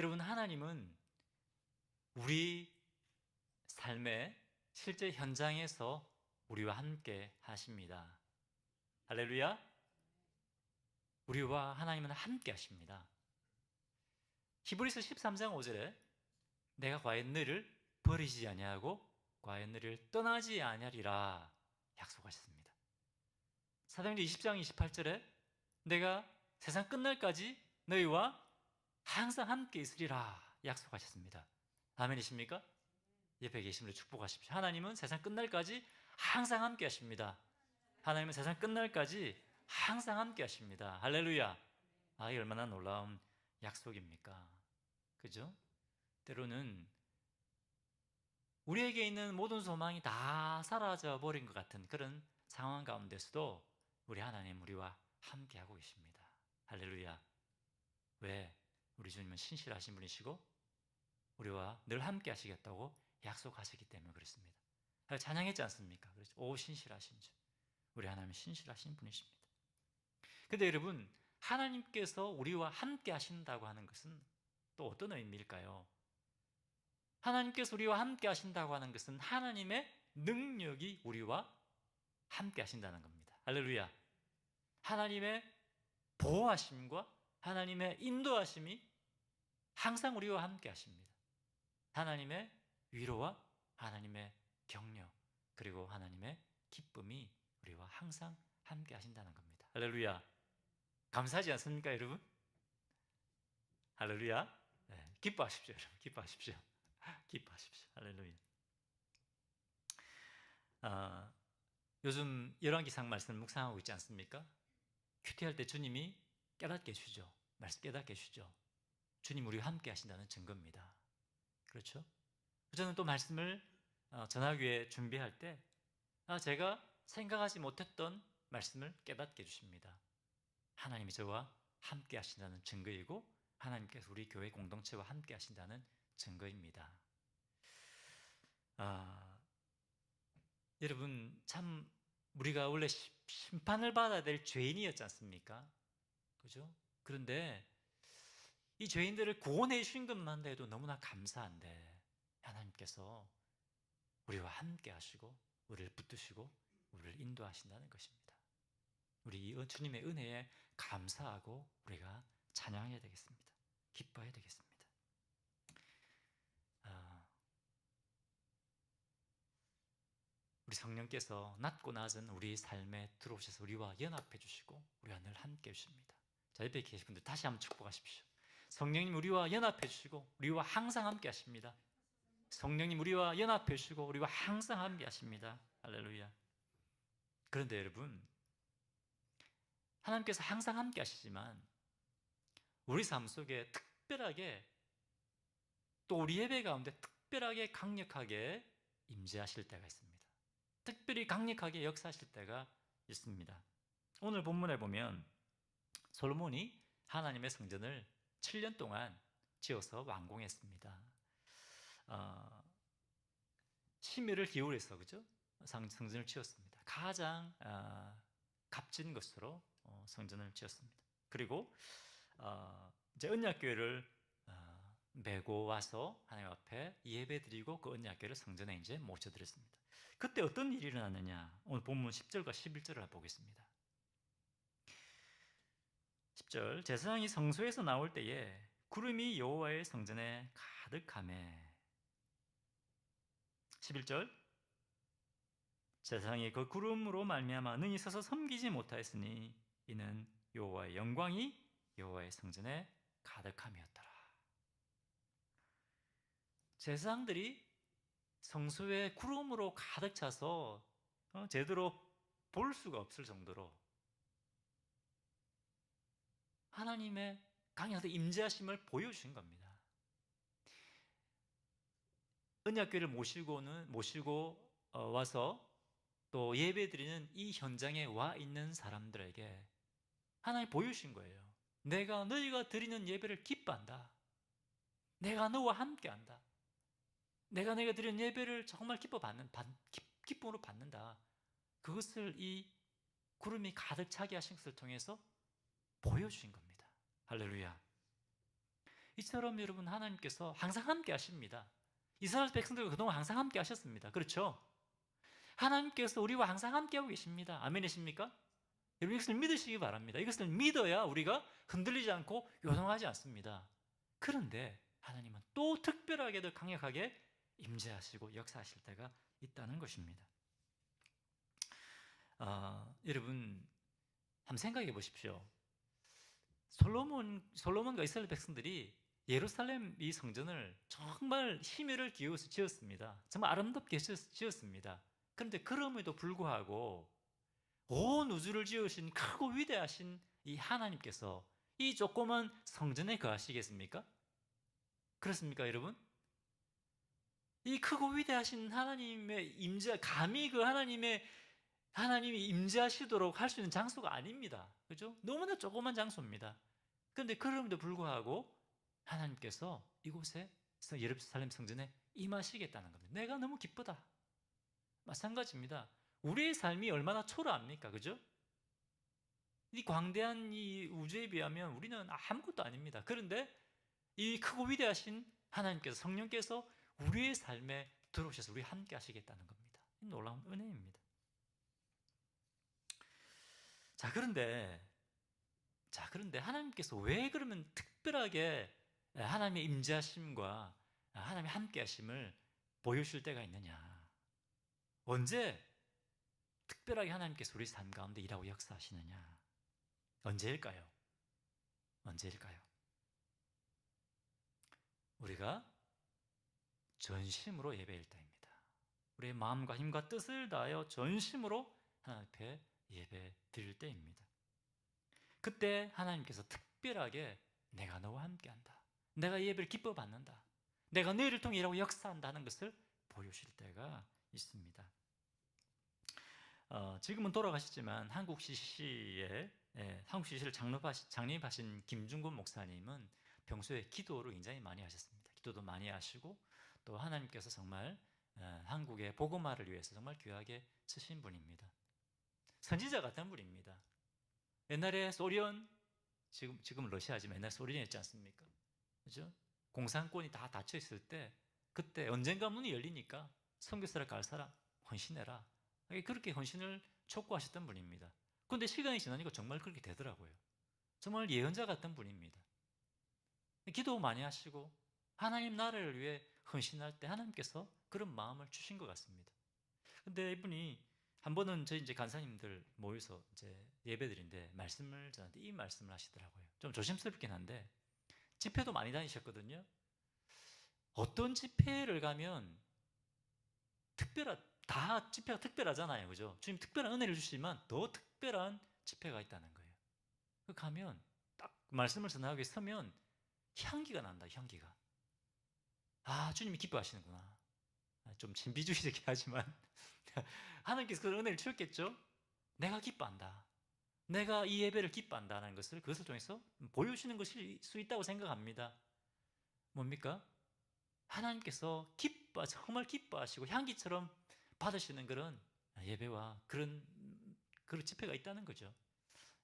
여러분 하나님은 우리 삶의 실제 현장에서 우리와 함께 하십니다. 할렐루야. 우리와 하나님은 함께 하십니다. 히브리서 13장 5절에 내가 과연 너를 버리지 아니하고 과연 너를 떠나지 아니하리라 약속하셨습니다. 사도행전 20장 28절에 내가 세상 끝날까지 너희와 항상 함께 있으리라 약속하셨습니다. 아멘이십니까? 옆에 계신 분들 축복하십시오. 하나님은 세상 끝날까지 항상 함께 하십니다. 하나님은 세상 끝날까지 항상 함께 하십니다. 할렐루야. 아, 이 얼마나 놀라운 약속입니까? 그죠? 때로는 우리에게 있는 모든 소망이 다 사라져 버린 것 같은 그런 상황 가운데서도 우리 하나님 우리와 함께 하고 계십니다. 할렐루야. 왜? 우리 주님은 신실하신 분이시고 우리와 늘 함께 하시겠다고 약속하시기 때문에 그렇습니다. 찬양했지 않습니까? 그렇죠. 오 신실하신 주. 우리 하나님 신실하신 분이십니다. 근데 여러분, 하나님께서 우리와 함께 하신다고 하는 것은 또 어떤 의미일까요? 하나님께서 우리와 함께 하신다고 하는 것은 하나님의 능력이 우리와 함께 하신다는 겁니다. 할렐루야. 하나님의 보호하심과 하나님의 인도하심이 항상 우리와 함께 하십니다. 하나님의 위로와 하나님의 격려 그리고 하나님의 기쁨이 우리와 항상 함께 하신다는 겁니다. 할렐루야. 감사하지 않습니까, 여러분? 할렐루야. 네, 기뻐하십시오, 여러분. 기뻐하십시오. 기뻐하십시오. 할렐루야. 아, 요즘 열왕기상 말씀 묵상하고 있지 않습니까? 큐티할 때 주님이 깨닫게 해주죠. 말씀 깨닫게 해주죠. 주님 우리와 함께 하신다는 증거입니다. 그렇죠? 저는 또 말씀을 어, 전하기 위해 준비할 때 아, 제가 생각하지 못했던 말씀을 깨닫게 해주십니다. 하나님이 저와 함께 하신다는 증거이고 하나님께서 우리 교회 공동체와 함께 하신다는 증거입니다. 아, 여러분 참 우리가 원래 심판을 받아야 될 죄인이었지 않습니까? 그죠? 그런데 이 죄인들을 구원해 주신 것만 해도 너무나 감사한데 하나님께서 우리와 함께 하시고 우리를 붙드시고 우리를 인도하신다는 것입니다. 우리 이 주님의 은혜에 감사하고 우리가 찬양해야 되겠습니다. 기뻐해야 되겠습니다. 아, 우리 성령께서 낮고 낮은 우리 삶에 들어오셔서 우리와 연합해 주시고 우리와 늘 함께 해 주십니다. 자, 옆에 계신 분들 다시 한번 축복하십시오. 성령님 우리와 연합해 주시고 우리와 항상 함께 하십니다. 성령님 우리와 연합해 주시고 우리와 항상 함께 하십니다. 할렐루야. 그런데 여러분 하나님께서 항상 함께 하시지만 우리 삶 속에 특별하게 또 우리 예배 가운데 특별하게 강력하게 임재하실 때가 있습니다. 특별히 강력하게 역사하실 때가 있습니다. 오늘 본문에 보면 솔로몬이 하나님의 성전을 7년 동안 지어서 완공했습니다. 어, 심혈을 기울여서 그죠? 성전을 지었습니다. 가장 어, 값진 것으로 어, 성전을 지었습니다. 그리고 어, 이제 언약교회를 어, 메고 와서 하나님 앞에 예배드리고 그 언약교회를 성전에 이제 모셔드렸습니다. 그때 어떤 일이 일어났느냐? 오늘 본문 10절과 11절을 보겠습니다. 10절 제사장이 성소에서 나올 때에 구름이 여호와의 성전에 가득하매 11절 제사장이 그 구름으로 말미암아 능히 서서 섬기지 못하였으니 이는 여호와의 영광이 여호와의 성전에 가득함이었더라. 제사장들이 성소에 구름으로 가득 차서 어, 제대로 볼 수가 없을 정도로 하나님의 강력한 임재하심을 보여주신 겁니다. 은약교를 모시고는 모시고 어, 와서 또 예배드리는 이 현장에 와 있는 사람들에게 하나님 보여주신 거예요. 내가 너희가 드리는 예배를 기뻐한다. 내가 너와 함께한다. 내가 내가 드리는 예배를 정말 기뻐 받는 기쁨으로 받는다. 그것을 이 구름이 가득 차게 하신 것을 통해서 보여주신 겁니다. 할렐루야. 이처럼 여러분 하나님께서 항상 함께 하십니다. 이스라엘 백성들과 그동안 항상 함께 하셨습니다. 그렇죠? 하나님께서 우리와 항상 함께하고 계십니다. 아멘이십니까? 여러분 이것을 믿으시기 바랍니다. 이것을 믿어야 우리가 흔들리지 않고 요동하지 않습니다. 그런데 하나님은 또 특별하게 더 강력하게 임재하시고 역사하실 때가 있다는 것입니다. 아, 여러분 한번 생각해 보십시오. 솔로몬 솔로몬과 이스라엘 백성들이 예루살렘 이 성전을 정말 힘을 기울여서 지었습니다. 정말 아름답게 지었습니다. 그런데 그럼에도 불구하고 온 우주를 지으신 크고 위대하신 이 하나님께서 이 조그만 성전에 거하시겠습니까? 그렇습니까, 여러분? 이 크고 위대하신 하나님의 임재, 감히 그 하나님의 하나님이 임재하시도록 할 수 있는 장소가 아닙니다. 그죠? 너무나 조그만 장소입니다. 그런데 그럼에도 불구하고 하나님께서 이곳에 예루살렘 성전에 임하시겠다는 겁니다. 내가 너무 기쁘다. 마찬가지입니다. 우리의 삶이 얼마나 초라합니까? 그죠? 이 광대한 이 우주에 비하면 우리는 아무것도 아닙니다. 그런데 이 크고 위대하신 하나님께서 성령께서 우리의 삶에 들어오셔서 우리 함께 하시겠다는 겁니다. 놀라운 은혜입니다. 자, 그런데 자, 그런데 하나님께서 왜 그러면 특별하게 하나님의 임재하심과 하나님의 함께 하심을 보여주실 때가 있느냐? 언제 특별하게 하나님께서 우리 삶 가운데 일하고 역사하시느냐? 언제일까요? 언제일까요? 우리가 전심으로 예배일 때입니다. 우리의 마음과 힘과 뜻을 다하여 전심으로 하나님 앞에 예배 드릴 때입니다. 그때 하나님께서 특별하게 내가 너와 함께한다. 내가 예배를 기뻐 받는다. 내가 너희를 통해 일하고 역사한다는 것을 보여주실 때가 있습니다. 어, 지금은 돌아가셨지만 한국 CC의 예, 한국 CC를 장립하신, 장립하신 김중곤 목사님은 평소에 기도를 굉장히 많이 하셨습니다. 기도도 많이 하시고 또 하나님께서 정말 어, 한국의 복음화를 위해서 정말 귀하게 쓰신 분입니다. 선지자 같은 분입니다. 옛날에 소련 지금 지금 러시아지만 옛날 소련이었지 않습니까? 그죠? 공산권이 다 닫혀 있을 때 그때 언젠가 문이 열리니까 선교사를 갈 사람 헌신해라. 그렇게 헌신을 촉구하셨던 분입니다. 그런데 시간이 지나니까 정말 그렇게 되더라고요. 정말 예언자 같은 분입니다. 기도 많이 하시고 하나님 나라를 위해 헌신할 때 하나님께서 그런 마음을 주신 것 같습니다. 근데 이분이 한 번은 저희 이제 간사님들 모여서 이제 예배드린데 말씀을 저한테 이 말씀을 하시더라고요. 좀 조심스럽긴 한데 집회도 많이 다니셨거든요. 어떤 집회를 가면 특별한 다 집회가 특별하잖아요, 그죠? 주님 특별한 은혜를 주시지만 더 특별한 집회가 있다는 거예요. 그 가면 딱 말씀을 전하기 서면 향기가 난다, 향기가. 아, 주님이 기뻐하시는구나. 아, 좀 신비주의적이긴 하지만 하나님께서 그런 은혜를 주셨겠죠? 내가 기뻐한다. 내가 이 예배를 기뻐한다는 것을 그것을 통해서 보여주시는 것일 수 있다고 생각합니다. 뭡니까? 하나님께서 기뻐, 정말 기뻐하시고 향기처럼 받으시는 그런 예배와 그런, 그런 집회가 있다는 거죠.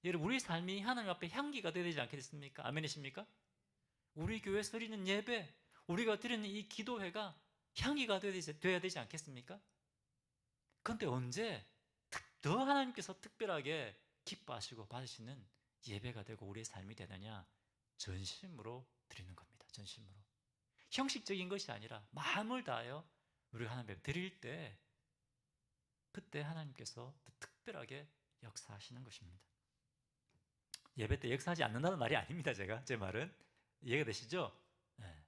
여러분, 우리 삶이 하나님 앞에 향기가 되지 않겠습니까? 아멘이십니까? 우리 교회 드리는 예배, 우리가 드리는 이 기도회가 향기가 되어야 되지 않겠습니까? 그런데 언제 더 하나님께서 특별하게 기뻐하시고 받으시는 예배가 되고 우리의 삶이 되느냐? 전심으로 드리는 겁니다. 전심으로. 형식적인 것이 아니라 마음을 다하여 우리가 하나님 드릴 때 그때 하나님께서 특별하게 역사하시는 것입니다. 예배 때 역사하지 않는다는 말이 아닙니다. 제가 제 말은 이해가 되시죠? 네.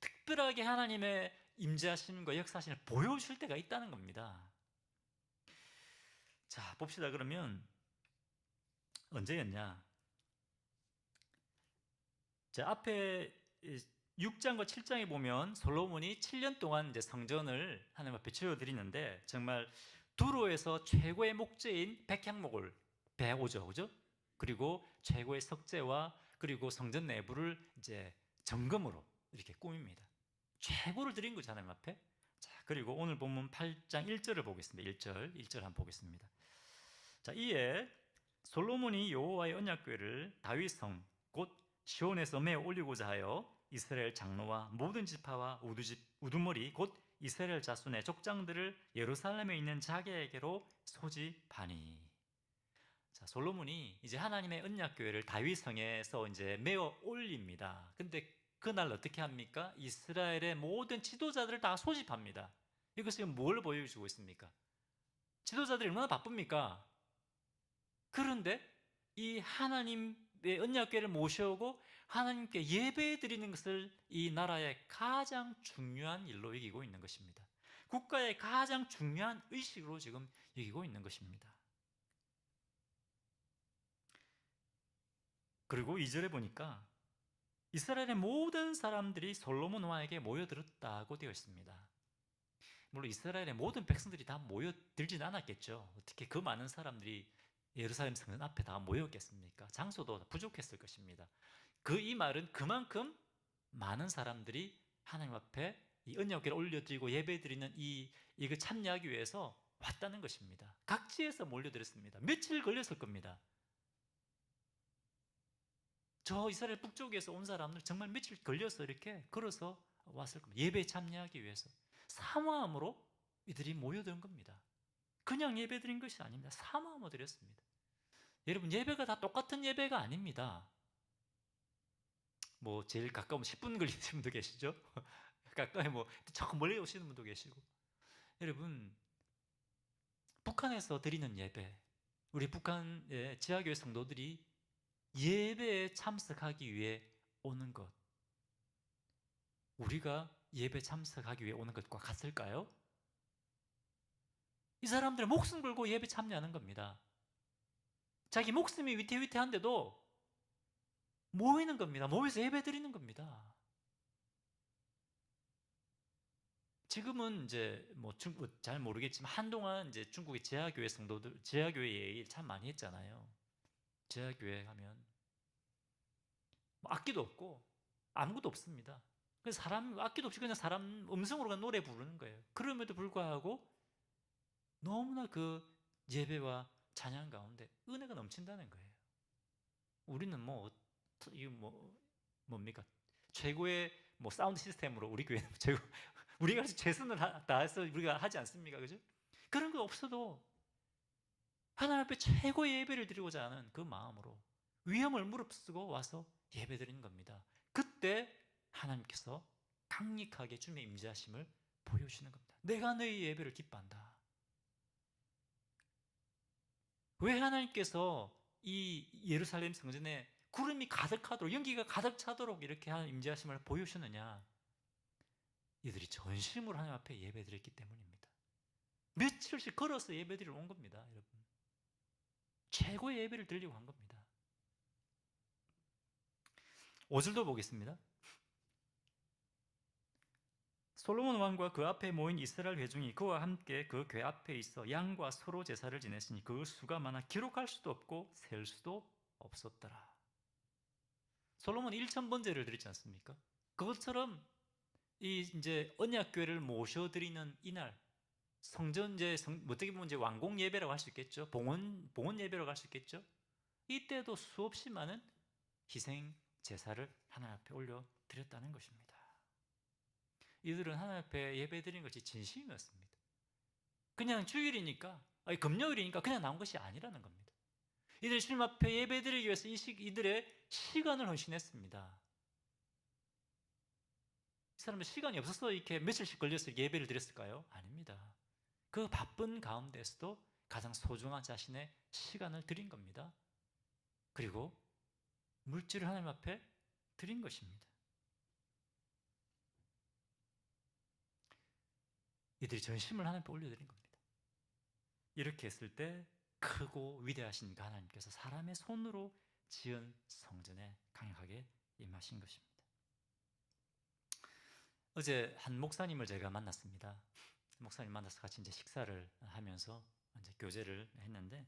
특별하게 하나님의 임재하심과 역사하심을 보여줄 때가 있다는 겁니다. 자, 봅시다. 그러면 언제였냐? 자, 앞에 6장과 7장에 보면 솔로몬이 7년 동안 이제 성전을 하나님 앞에 지어 드리는데 정말 두로에서 최고의 목재인 백향목을 배우죠. 그죠? 그리고 최고의 석재와 그리고 성전 내부를 이제 점검으로 이렇게 꾸밉니다. 최고를 드린 거죠, 하나님 앞에. 자, 그리고 오늘 본문 8장 1절을 보겠습니다. 1절, 1절 한번 보겠습니다. 자, 이에 솔로몬이 여호와의 언약궤를 다윗성 곧 시온에서 메어 올리고자 하여 이스라엘 장로와 모든 지파와 우두집 우두머리 곧 이스라엘 자손의 족장들을 예루살렘에 있는 자기에게로 소집하니. 자, 솔로몬이 이제 하나님의 언약 교회를 다윗 성에서 이제 메어 올립니다. 근데 그날 어떻게 합니까? 이스라엘의 모든 지도자들을 다 소집합니다. 이것은 뭘 보여주고 있습니까? 지도자들이 얼마나 바쁩니까? 그런데 이 하나님의 언약궤를 모셔오고 하나님께 예배 드리는 것을 이 나라의 가장 중요한 일로 여기고 있는 것입니다. 국가의 가장 중요한 의식으로 지금 여기고 있는 것입니다. 그리고 2절에 보니까 이스라엘의 모든 사람들이 솔로몬 왕에게 모여들었다고 되어 있습니다. 물론 이스라엘의 모든 백성들이 다 모여들진 않았겠죠. 어떻게 그 많은 사람들이 예루살렘 성전 앞에 다 모였겠습니까? 장소도 부족했을 것입니다. 그 이 말은 그만큼 많은 사람들이 하나님 앞에 이 언약궤를 올려드리고 예배드리는 이 이거 참여하기 위해서 왔다는 것입니다. 각지에서 몰려들었습니다. 며칠 걸렸을 겁니다. 저 이스라엘 북쪽에서 온 사람들 정말 며칠 걸려서 이렇게 걸어서 왔을 겁니다. 예배에 참여하기 위해서. 사모함으로 이들이 모여든 겁니다. 그냥 예배 드린 것이 아닙니다. 사모함으로 드렸습니다. 여러분, 예배가 다 똑같은 예배가 아닙니다. 뭐, 제일 가까운 10분 걸리는 분도 계시죠? 가까이 뭐, 조금 멀리 오시는 분도 계시고. 여러분, 북한에서 드리는 예배, 우리 북한의 지하교회 성도들이 예배에 참석하기 위해 오는 것. 우리가 예배 참석하기 위해 오는 것과 같을까요? 이 사람들은 목숨 걸고 예배 참여하는 겁니다. 자기 목숨이 위태위태한데도 모이는 겁니다. 모여서 예배 드리는 겁니다. 지금은 이제 뭐 중국 잘 모르겠지만 한동안 이제 중국의 제하교회 성도들 제하교회 예일 참 많이 했잖아요. 제하교회 하면 뭐 악기도 없고 아무것도 없습니다. 사람 악기도 없이 그냥 사람 음성으로 노래 부르는 거예요. 그럼에도 불구하고 너무나 그 예배와 찬양 가운데 은혜가 넘친다는 거예요. 우리는 뭐 이거 뭐 뭡니까 최고의 뭐 사운드 시스템으로 우리 교회는 최고 우리가 최선을 다해서 우리가 하지 않습니까, 그죠? 그런 거 없어도 하나님 앞에 최고의 예배를 드리고자 하는 그 마음으로 위험을 무릅쓰고 와서 예배 드리는 겁니다. 그때 하나님께서 강력하게 주님의 임재하심을 보여주시는 겁니다. 내가 너희 예배를 기뻐한다. 왜 하나님께서 이 예루살렘 성전에 구름이 가득하도록 연기가 가득 차도록 이렇게 하는 임재하심을 보여주셨느냐? 이들이 전심으로 하나님 앞에 예배드렸기 때문입니다. 며칠씩 걸어서 예배드리러 온 겁니다, 여러분. 최고의 예배를 드리려고 한 겁니다. 5절도 보겠습니다. 솔로몬 왕과 그 앞에 모인 이스라엘 회중이 그와 함께 그 궤 앞에 있어 양과 서로 제사를 지냈으니 그 수가 많아 기록할 수도 없고 셀 수도 없었더라. 솔로몬 1천 번제를 드리지 않습니까? 그것처럼 이 이제 언약궤를 모셔드리는 이날 성전 이제 성, 어떻게 보면 이제 왕공 예배라고 할 수 있겠죠. 봉헌 봉헌 예배라고 할 수 있겠죠. 이때도 수없이 많은 희생 제사를 하나님 앞에 올려 드렸다는 것입니다. 이들은 하나님 앞에 예배 드린 것이 진심이었습니다. 그냥 주일이니까, 아니 금요일이니까 그냥 나온 것이 아니라는 겁니다. 이들 주님 앞에 예배 드리기 위해서 이 시, 이들의 시간을 헌신했습니다. 이 사람은 시간이 없어서 이렇게 며칠씩 걸려서 예배를 드렸을까요? 아닙니다. 그 바쁜 가운데서도 가장 소중한 자신의 시간을 드린 겁니다. 그리고 물질을 하나님 앞에 드린 것입니다. 이들이 전심을 하나님께 올려드린 겁니다. 이렇게 했을 때 크고 위대하신 그 하나님께서 사람의 손으로 지은 성전에 강력하게 임하신 것입니다. 어제 한 목사님을 제가 만났습니다. 목사님 만나서 같이 이제 식사를 하면서 이제 교제를 했는데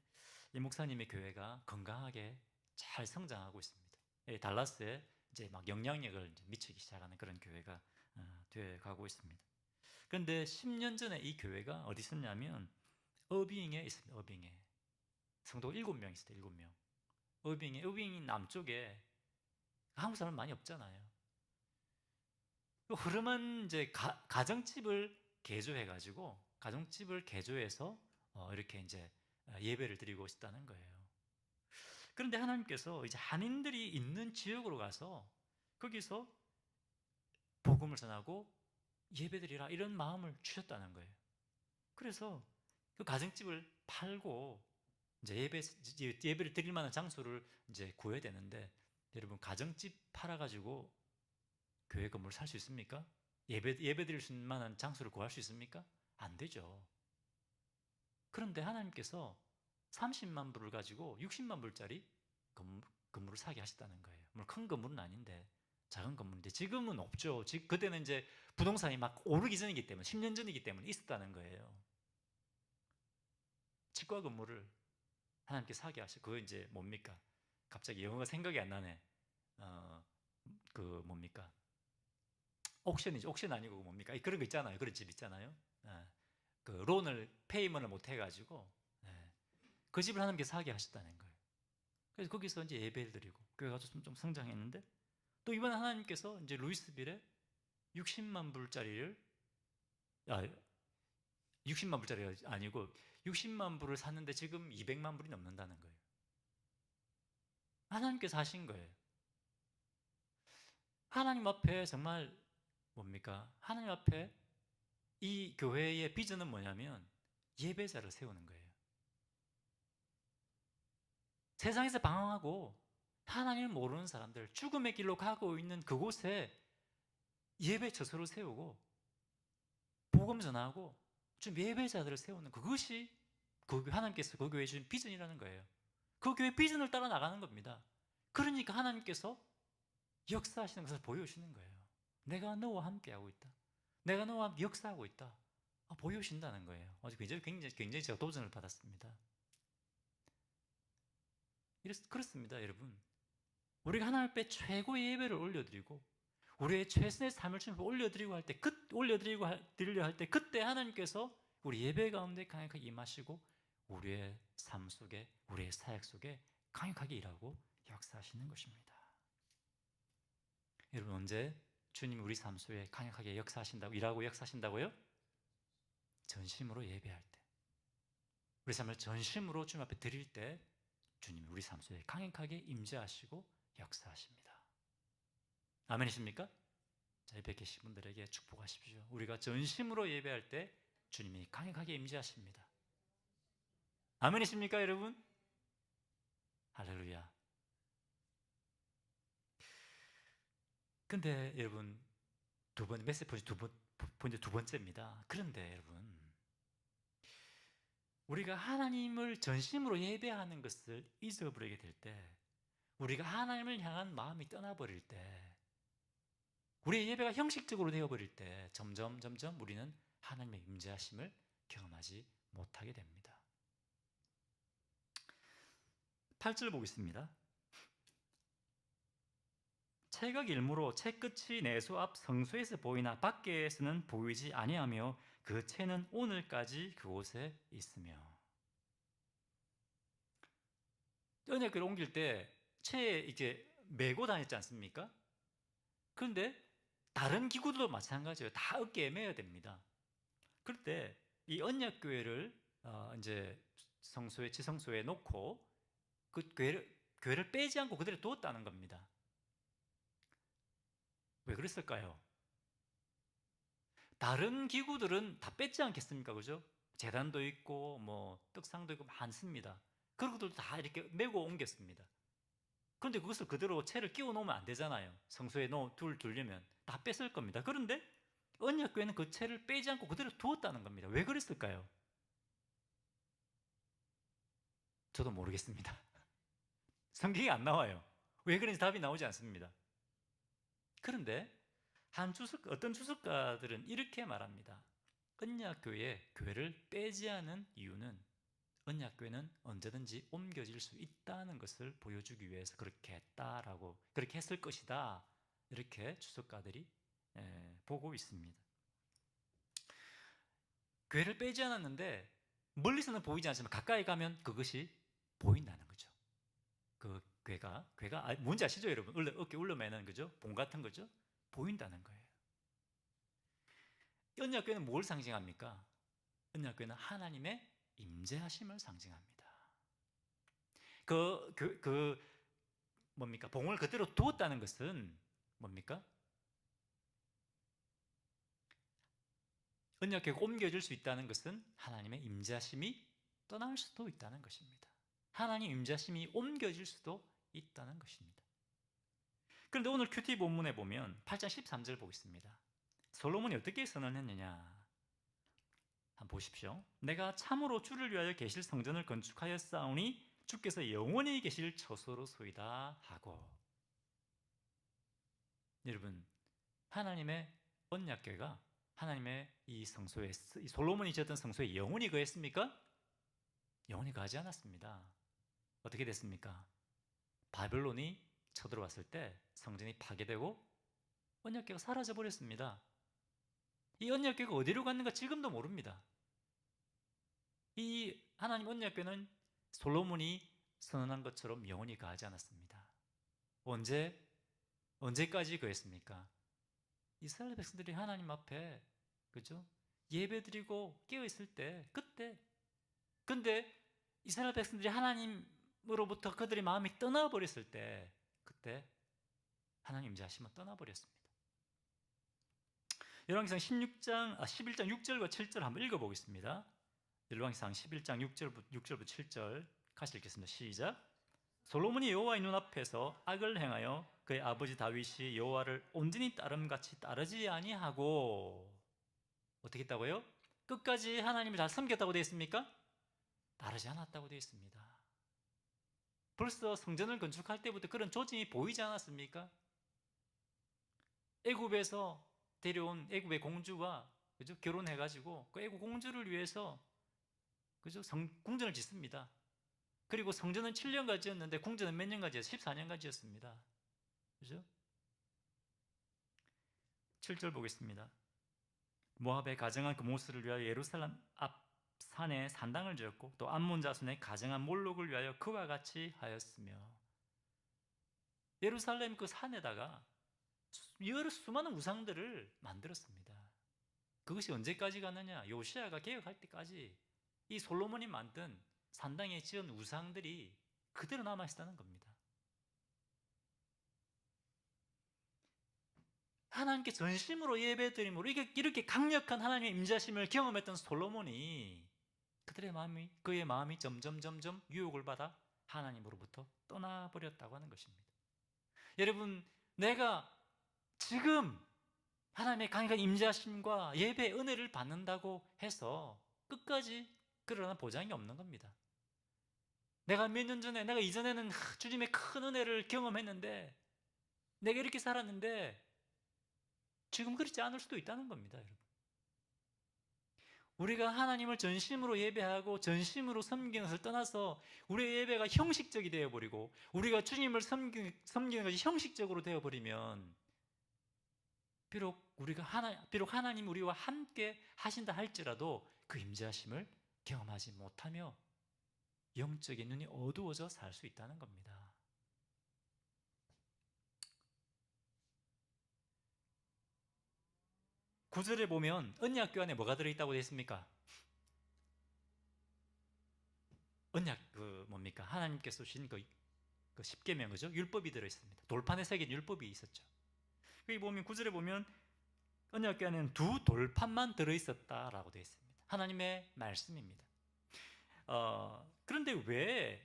이 목사님의 교회가 건강하게 잘 성장하고 있습니다. 예, 달라스에 이제 막 영향력을 미치기 시작하는 그런 교회가 어, 되어 가고 있습니다. 그런데 10년 전에 이 교회가 어디 있었냐면 어빙에 있습니다. 어빙에 성도 7명 있어요. 7명. 어빙에 어빙 남쪽에 한국 사람 많이 없잖아요. 그 흐름은 이제 가, 가정집을 개조해 가지고 가정집을 개조해서 어, 이렇게 이제 예배를 드리고 싶다는 거예요. 그런데 하나님께서 이제 한인들이 있는 지역으로 가서 거기서 복음을 전하고 예배드리라 이런 마음을 주셨다는 거예요. 그래서 그 가정집을 팔고 이제 예배 예배를 드릴 만한 장소를 이제 구해야 되는데 여러분 가정집 팔아 가지고 교회 건물 살 수 있습니까? 예배 예배 드릴 수 있는 만한 장소를 구할 수 있습니까? 안 되죠. 그런데 하나님께서 30만 불을 가지고 60만 불짜리 건물, 건물을 사게 하셨다는 거예요. 물론 큰 건물은 아닌데 작은 건물인데 지금은 없죠. 지금 그때는 이제 부동산이 막 오르기 전이기 때문에 10년 전이기 때문에 있었다는 거예요. 치과 건물을 하나님께 사게 하시고 그거 이제 뭡니까? 갑자기 영어가 생각이 안 나네. 어, 그 뭡니까? 옥션이죠. 옥션 아니고 뭡니까? 그런 거 있잖아요. 그런 집 있잖아요. 예. 그 론을 페이먼을 못 해가지고 예. 그 집을 하나님께 사게 하셨다는 거예요. 그래서 거기서 이제 예배를 드리고 교회가 좀, 좀 성장했는데 또 이번에 하나님께서 이제 루이스빌에 60만 불짜리를 아 60만 불짜리가 아니고 60만 불을 샀는데 지금 200만 불이 넘는다는 거예요. 하나님께서 하신 거예요. 하나님 앞에 정말 뭡니까? 하나님 앞에 이 교회의 비전은 뭐냐면 예배자를 세우는 거예요. 세상에서 방황하고 하나님을 모르는 사람들, 죽음의 길로 가고 있는 그곳에 예배 처소를 세우고 복음 전하고 좀 예배자들을 세우는 그것이 그 하나님께서 그 교회에 주신 비전이라는 거예요. 그 교회 비전을 따라 나가는 겁니다. 그러니까 하나님께서 역사하시는 것을 보여주시는 거예요. 내가 너와 함께하고 있다. 내가 너와 함께 역사하고 있다. 아, 보여주신다는 거예요. 아주 굉장히, 굉장히, 굉장히 제가 도전을 받았습니다. 이렇, 그렇습니다, 여러분. 우리가 하나님 앞에 최고의 예배를 올려드리고, 우리의 최선의 삶을 좀 올려드리고 할 때, 그, 올려드리고 드리려 할 때, 그때 하나님께서 우리 예배 가운데 강력하게 임하시고, 우리의 삶 속에, 우리의 사역 속에 강력하게 일하고 역사하시는 것입니다. 여러분, 언제 주님 우리 삶 속에 강력하게 역사하신다고, 일하고 역사하신다고요? 전심으로 예배할 때. 우리 삶을 전심으로 주님 앞에 드릴 때, 주님 우리 삶 속에 강력하게 임재하시고 역사하십니다. 아멘이십니까? 자, 예배 계신 분들에게 축복하십시오. 우리가 전심으로 예배할 때 주님이 강력하게 임재하십니다. 아멘이십니까, 여러분? 할렐루야. 근데 여러분 두번 메시지 두 번, 포인트 두 번째입니다. 그런데 여러분 우리가 하나님을 전심으로 예배하는 것을 잊어버리게 될 때, 우리가 하나님을 향한 마음이 떠나버릴 때, 우리의 예배가 형식적으로 되어버릴 때, 점점 점점 우리는 하나님의 임재하심을 경험하지 못하게 됩니다. 8절 보겠습니다. 채각 일무로 채 끝이 내수 앞 성소에서 보이나 밖에서는 보이지 아니하며 그 채는 오늘까지 그곳에 있으며 언약궤를 옮길 때 채에 이제 메고 다녔지 않습니까? 그런데 다른 기구들도 마찬가지예요. 다 어깨에 매야 됩니다. 그럴 때 이 언약궤를 어 이제 성소에 지성소에 놓고 그 궤를 궤를 빼지 않고 그대로 두었다는 겁니다. 왜 그랬을까요? 다른 기구들은 다 뺐지 않겠습니까? 그죠? 재단도 있고, 뭐, 떡상도 있고 많습니다. 그런 것들도 다 이렇게 메고 옮겼습니다. 그런데 그것을 그대로 채를 끼워 놓으면 안 되잖아요. 성소에 놓, 둘 두려면 다 뺐을 겁니다. 그런데 언약교회는 그 채를 빼지 않고 그대로 두었다는 겁니다. 왜 그랬을까요? 저도 모르겠습니다. 성경이 안 나와요. 왜 그런지 답이 나오지 않습니다. 그런데 한 주석 어떤 주석가들은 이렇게 말합니다. 언약교회 교회를 빼지 않은 이유는 언약교회는 언제든지 옮겨질 수 있다는 것을 보여주기 위해서 그렇게 했다라고 그렇게 했을 것이다 이렇게 주석가들이 예, 보고 있습니다. 교회를 빼지 않았는데 멀리서는 보이지 않지만 가까이 가면 그것이 보인다는 거죠. 그 괴가 괴가 아, 뭔지 아시죠, 여러분? 어깨 울려매는 그죠? 봉 같은 거죠? 보인다는 거예요. 언약궤는 뭘 상징합니까? 언약궤는 하나님의 임재하심을 상징합니다. 그, 그, 그, 뭡니까? 봉을 그대로 두었다는 것은 뭡니까? 언약궤가 옮겨질 수 있다는 것은 하나님의 임재하심이 떠날 수도 있다는 것입니다. 하나님 임재하심이 옮겨질 수도 있다는 것입니다. 그런데 오늘 큐티 본문에 보면 8장 13절 보겠습니다. 솔로몬이 어떻게 선언했느냐? 한번 보십시오. 내가 참으로 주를 위하여 계실 성전을 건축하여 싸우니 주께서 영원히 계실 처소로 소이다 하고 여러분 하나님의 언약궤가 하나님의 이 성소에 이 솔로몬이 지었던 성소에 영원히 거했습니까? 영원히 가지 않았습니다. 어떻게 됐습니까? 바벨론이 쳐들어왔을 때 성전이 파괴되고 언약궤가 사라져 버렸습니다. 이 언약궤가 어디로 갔는가 지금도 모릅니다. 이 하나님 언약궤는 솔로몬이 선언한 것처럼 영원히 가지 않았습니다. 언제 언제까지 그랬습니까? 이스라엘 백성들이 하나님 앞에 그죠? 예배드리고 깨어 있을 때 그때 근데 이스라엘 백성들이 하나님 으로부터 그들의 마음이 떠나버렸을 때 그때 하나님 임재하시면 떠나버렸습니다. 열왕기상 16장 아 11장 6절과 7절 한번 읽어 보겠습니다. 열왕기상 11장 6절부터 6절부터 7절 같이 읽겠습니다. 시작. 솔로몬이 여호와의 눈앞에서 악을 행하여 그의 아버지 다윗이 여호와를 온전히 따름같이 따르지 아니하고 어떻게 했다고요? 끝까지 하나님을 잘 섬겼다고 되어 있습니까? 따르지 않았다고 되어 있습니다. 벌써 성전을 건축할 때부터 그런 조짐이 보이지 않았습니까? 애굽에서 데려온 애굽의 공주와 그죠? 결혼해 가지고 그 애굽 공주를 위해서 그죠? 성, 궁전을 짓습니다. 그리고 성전은 7년간 지었는데 궁전은 몇 년간 지었어요? 14년간 지었습니다. 그죠? 7절 보겠습니다. 모압의 가정한 그 모스를 위하여 예루살렘 앞 산에 산당을 지었고 또 암몬 자손의 가정한 몰록을 위하여 그와 같이 하였으며 예루살렘 그 산에다가 여러 수많은 우상들을 만들었습니다. 그것이 언제까지 가느냐? 요시아가 개혁할 때까지 이 솔로몬이 만든 산당에 지은 우상들이 그대로 남아 있다는 겁니다. 하나님께 전심으로 예배드림으로 이렇게 강력한 하나님의 임자심을 경험했던 솔로몬이 그들의 마음이 그의 마음이 점점 점점 유혹을 받아 하나님으로부터 떠나버렸다고 하는 것입니다. 여러분, 내가 지금 하나님의 강력한 임자심과 예배 은혜를 받는다고 해서 끝까지 그러나 보장이 없는 겁니다. 내가 몇 년 전에 내가 이전에는 주님의 큰 은혜를 경험했는데 내가 이렇게 살았는데 지금 그렇지 않을 수도 있다는 겁니다, 여러분. 우리가 하나님을 전심으로 예배하고 전심으로 섬기는 것을 떠나서 우리의 예배가 형식적이 되어버리고 우리가 주님을 섬기, 섬기는 것이 형식적으로 되어버리면 비록 우리가 하나 비록 하나님 우리와 함께 하신다 할지라도 그 임재하심을 경험하지 못하며 영적인 눈이 어두워져 살 수 있다는 겁니다. 구절에 보면 언약교 안에 뭐가 들어있다고 되어 있습니까? 언약 그 뭡니까? 하나님께서 주신 그, 그 십계명 그죠? 율법이 들어 있습니다. 돌판에 새긴 율법이 있었죠. 여기 보면 구절에 보면 언약교 안에는 두 돌판만 들어 있었다라고 되어 있습니다. 하나님의 말씀입니다. 어, 그런데 왜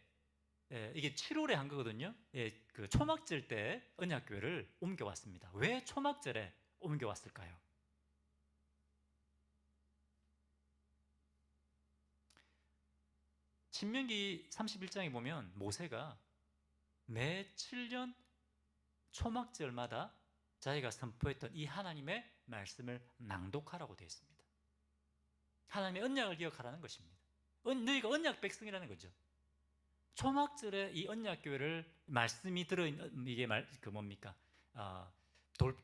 예, 이게 7월에 한 거거든요. 예, 그 초막절 때 언약교회를 옮겨왔습니다. 왜 초막절에 옮겨왔을까요? 신명기 31장에 보면 모세가 매 7년 초막절마다 자기가 선포했던 이 하나님의 말씀을 낭독하라고 되어 있습니다. 하나님의 언약을 기억하라는 것입니다. 너희가 언약 백성이라는 거죠. 초막절에 이 언약 교회를 말씀이 들어 이게 말 그 뭡니까? 아, 돌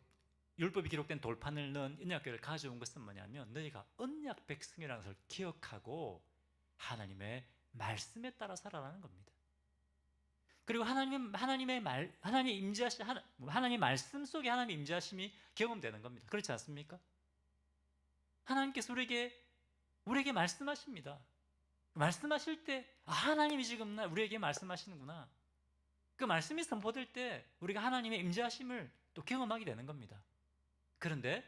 율법이 기록된 돌판을 넣은 언약 교회를 가져온 것은 뭐냐면 너희가 언약 백성이라는 것을 기억하고 하나님의 말씀에 따라 살아라는 겁니다. 그리고 하나님 하나님의 말 하나님의 임재하심 하나님 말씀 속에 하나님의 임재하심이 경험되는 겁니다. 그렇지 않습니까? 하나님께서 우리에게 우리에게 말씀하십니다. 말씀하실 때 아, 하나님이 지금 나 우리에게 말씀하시는구나. 그 말씀이 선포될 때 우리가 하나님의 임재하심을 또 경험하게 되는 겁니다. 그런데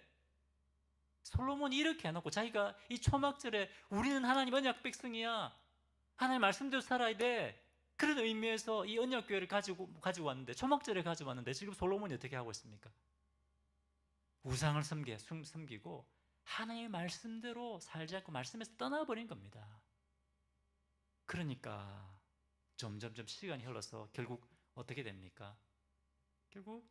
솔로몬이 이렇게 해놓고 자기가 이 초막절에 우리는 하나님 언약 백성이야. 하나님 말씀대로 살아야 돼. 그런 의미에서 이 언약 교회를 가지고 가지고 왔는데 초막절에 가지고 왔는데 지금 솔로몬이 어떻게 하고 있습니까? 우상을 섬기, 숨- 섬기고 하나님의 말씀대로 살지 않고 말씀에서 떠나버린 겁니다. 그러니까 점점점 시간이 흘러서 결국 어떻게 됩니까? 결국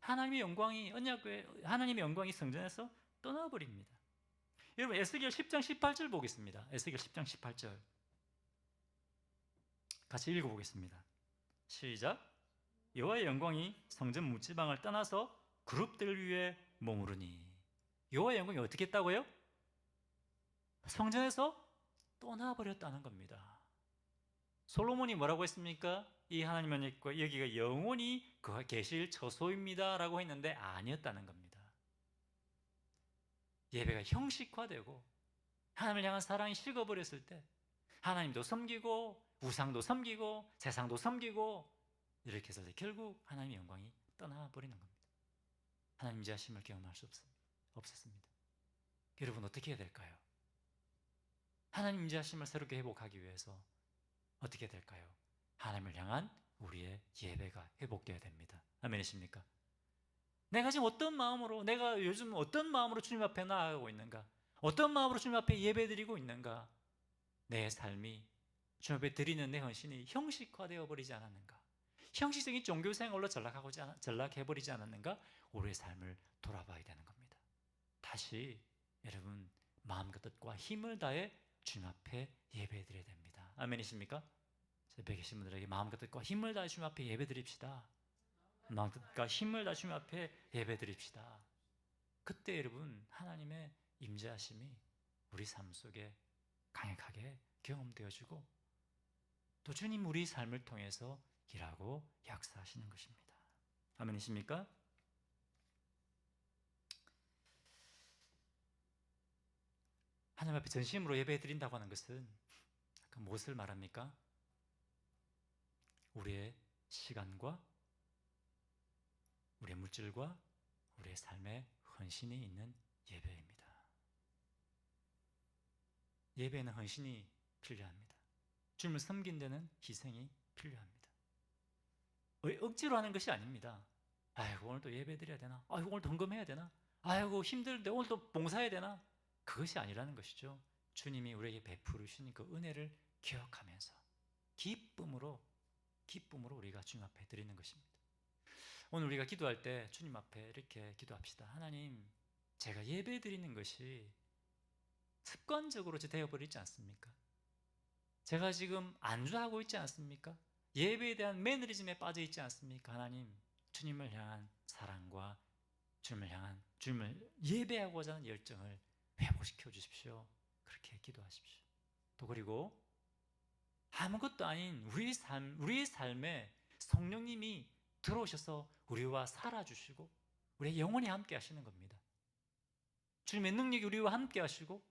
하나님의 영광이 언약의 하나님의 영광이 성전에서 떠나버립니다. 여러분 에스겔 10장 18절 보겠습니다. 에스겔 10장 18절 같이 읽어보겠습니다. 시작. 여호와의 영광이 성전 문지방을 떠나서 그룹들 위에 머무르니 여호와의 영광이 어떻게 했다고요? 성전에서 떠나버렸다는 겁니다. 솔로몬이 뭐라고 했습니까? 이 하나님의 언약과 여기가 영원히 그가 계실 처소입니다라고 했는데 아니었다는 겁니다. 예배가 형식화되고 하나님을 향한 사랑이 식어버렸을 때 하나님도 섬기고 우상도 섬기고 세상도 섬기고 이렇게 해서 결국 하나님의 영광이 떠나버리는 겁니다. 하나님 자심을 경험할 수. 없었습니다. 여러분 어떻게 해야 될까요? 하나님 임재하심을 새롭게 회복하기 위해서 어떻게 될까요? 하나님을 향한 우리의 예배가 회복되어야 됩니다. 아멘이십니까? 내가 지금 어떤 마음으로 내가 요즘 어떤 마음으로 주님 앞에 나아가고 있는가? 어떤 마음으로 주님 앞에 예배 드리고 있는가? 내 삶이 주님 앞에 드리는 내 헌신이 형식화되어 버리지 않았는가? 형식적인 종교 생활로 전락하고 전락해 버리지 않았는가? 우리의 삶을 돌아봐야 되는 겁니다. 다시 여러분 마음과 뜻과 힘을 다해 주님 앞에 예배 드려야 됩니다. 아멘이십니까? 옆에 계신 분들에게 마음과 뜻과 힘을 다해 주님 앞에 예배 드립시다. 마음과 뜻과 힘을 주님 앞에 예배드립시다. 그때 여러분 하나님의 임재하심이 우리 삶 속에 강력하게 경험되어지고 또 주님 우리 삶을 통해서 일하고 역사하시는 것입니다. 아멘이십니까? 하나님 앞에 전심으로 예배 드린다고 하는 것은 그 무엇을 말합니까? 우리의 시간과 우리의 물질과 우리의 삶의 헌신이 있는 예배입니다. 예배에는 헌신이 필요합니다. 주님을 섬긴 데는 희생이 필요합니다. 억지로 하는 것이 아닙니다. 아이고 오늘 또 예배 드려야 되나? 아이고 오늘 점검해야 되나? 아이고 힘들데 오늘 또 봉사해야 되나? 그것이 아니라는 것이죠. 주님이 우리에게 베푸르신 그 은혜를 기억하면서 기쁨으로 기쁨으로 우리가 주님 앞에 드리는 것입니다. 오늘 우리가 기도할 때 주님 앞에 이렇게 기도합시다. 하나님, 제가 예배 드리는 것이 습관적으로 되어버리지 않습니까? 제가 지금 안주하고 있지 않습니까? 예배에 대한 매너리즘에 빠져 있지 않습니까? 하나님, 주님을 향한 사랑과 주님을 향한 주님을 예배하고자 하는 열정을 회복시켜 주십시오. 그렇게 기도하십시오. 또 그리고 아무것도 아닌 우리의 삶, 우리의 삶에 성령님이 들어오셔서 우리와 살아주시고 우리의 영혼이 함께 하시는 겁니다. 주님의 능력이 우리와 함께 하시고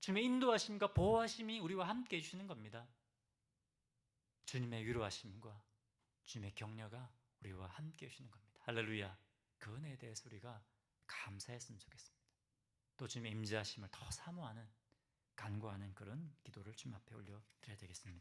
주님의 인도하심과 보호하심이 우리와 함께 해주시는 겁니다. 주님의 위로하심과 주님의 격려가 우리와 함께 해주시는 겁니다. 할렐루야. 그 은혜에 대해서 우리가 감사했으면 좋겠습니다. 또 주님의 임재하심을 더 사모하는 간구하는 그런 기도를 주님 앞에 올려 드려야 되겠습니다.